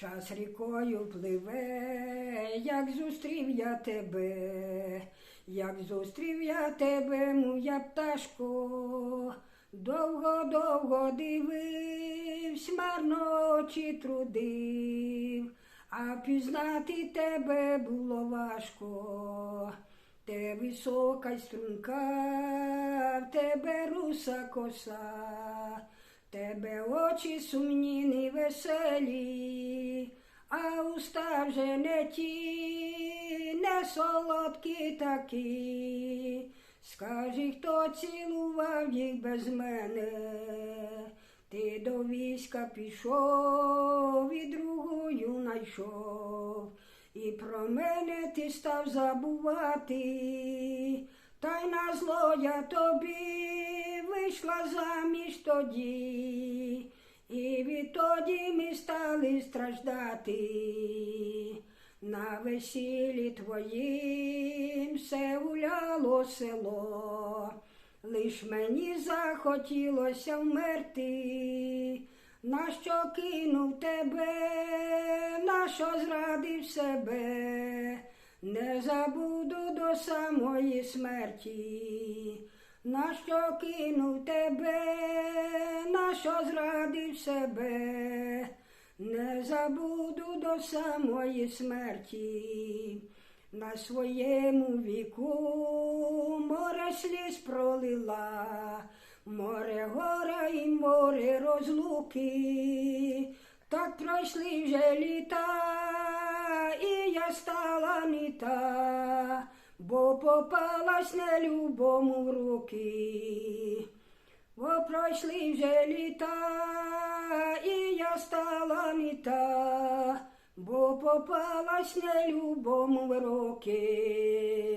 Час рікою пливе, як зустрів я тебе, як зустрів я тебе, моя пташко, довго-довго дивився, марно очі трудив, а пізнати тебе було важко. Те висока й струнка, в тебе руса коса, тебе очі сумні, невеселі, а уста вже не ті, не солодкі такі. Скажи, хто цілував їх без мене, ти до війська пішов і другою найшов. І про мене ти став забувати, та й на зло я тобі вийшла заміж тоді, і відтоді ми стали страждати. На весіллі твоїм все гуляло село, лиш мені захотілося вмерти. Нащо кинув тебе, нащо зрадив себе, не забуду до самої смерті, нащо кинув тебе, нащо зрадив себе, не забуду до самої смерті. На своєму віку море сліз пролила, море гора і море розлуки, так пройшли вже літа, і я стала не та, бо попалась нелюбому в руки. Бо пройшли вже літа, і я стала не та, бо попалась нелюбому в руки.